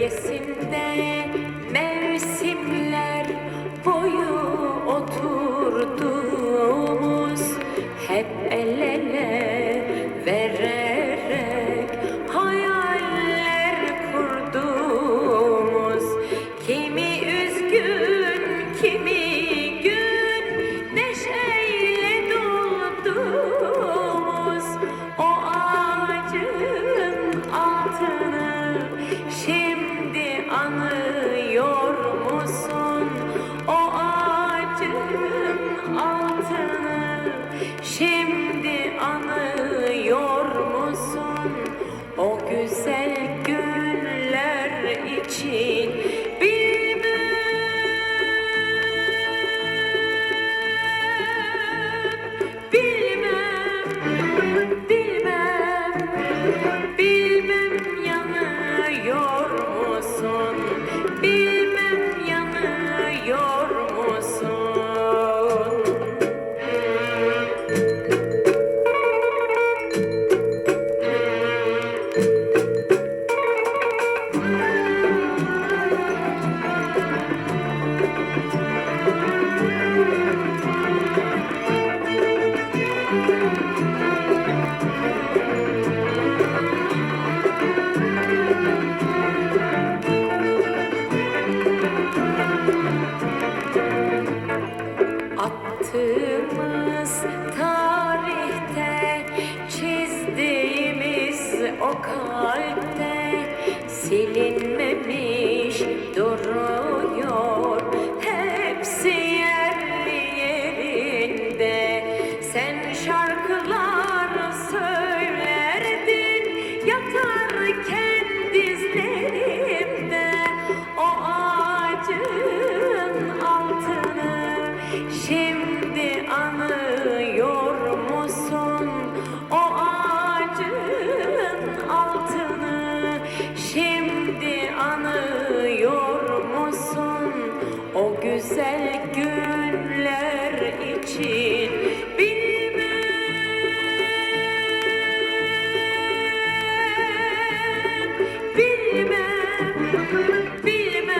ötesinde o kalpte silinmemiş duruyor. Hepsi yerli yerinde. Sen şarkılar söylerdin yatarken dizlerimde o ağacın altını şimdi anıyor. güzel günler için bilmem bilmem bilmem.